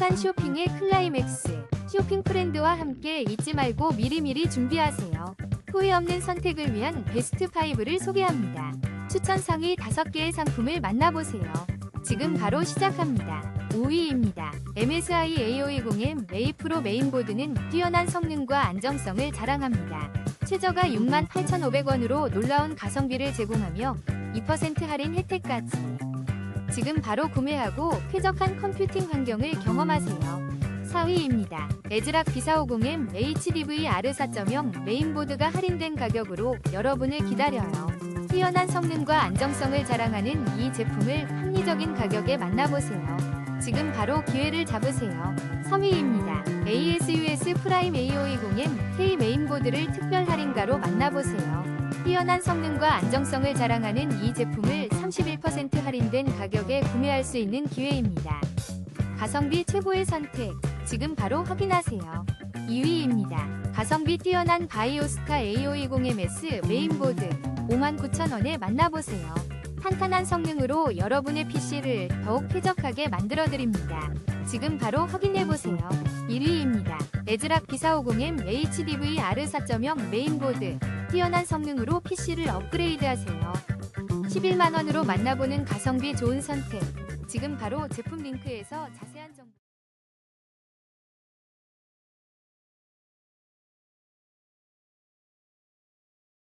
쾌적한 쇼핑의 클라이맥스. 쇼핑 프렌드와 함께 잊지 말고 미리미리 준비하세요. 후회 없는 선택을 위한 베스트 5를 소개합니다. 추천 상위 5개의 상품을 만나보세요. 지금 바로 시작합니다. 5위입니다. MSI A520M A 프로 메인보드는 뛰어난 성능과 안정성을 자랑합니다. 최저가 68,500원으로 놀라운 가성비를 제공하며 2% 할인 혜택까지. 지금 바로 구매하고 쾌적한 컴퓨팅 환경을 경험하세요. 4위입니다. 에즈락 B450M HDV R4.0 메인보드가 할인된 가격으로 여러분을 기다려요. 뛰어난 성능과 안정성을 자랑하는 이 제품을 합리적인 가격에 만나보세요. 지금 바로 기회를 잡으세요. 3위입니다. ASUS 프라임 A520M K 메인보드를 특별 할인가로 만나보세요. 뛰어난 성능과 안정성을 자랑하는 이 제품을 31% 할인된 가격에 구매할 수 있는 기회입니다. 가성비 최고의 선택. 지금 바로 확인하세요. 2위입니다. 가성비 뛰어난 바이오스카 A520MS 메인보드 59,000원에 만나보세요. 탄탄한 성능으로 여러분의 PC를 더욱 쾌적하게 만들어드립니다. 지금 바로 확인해보세요. 1위입니다. 에즈락 B450M HDV R4.0 메인보드 뛰어난 성능으로 PC를 업그레이드하세요. 11만원으로 만나보는 가성비 좋은 선택. 지금 바로 제품 링크에서 자세한 정보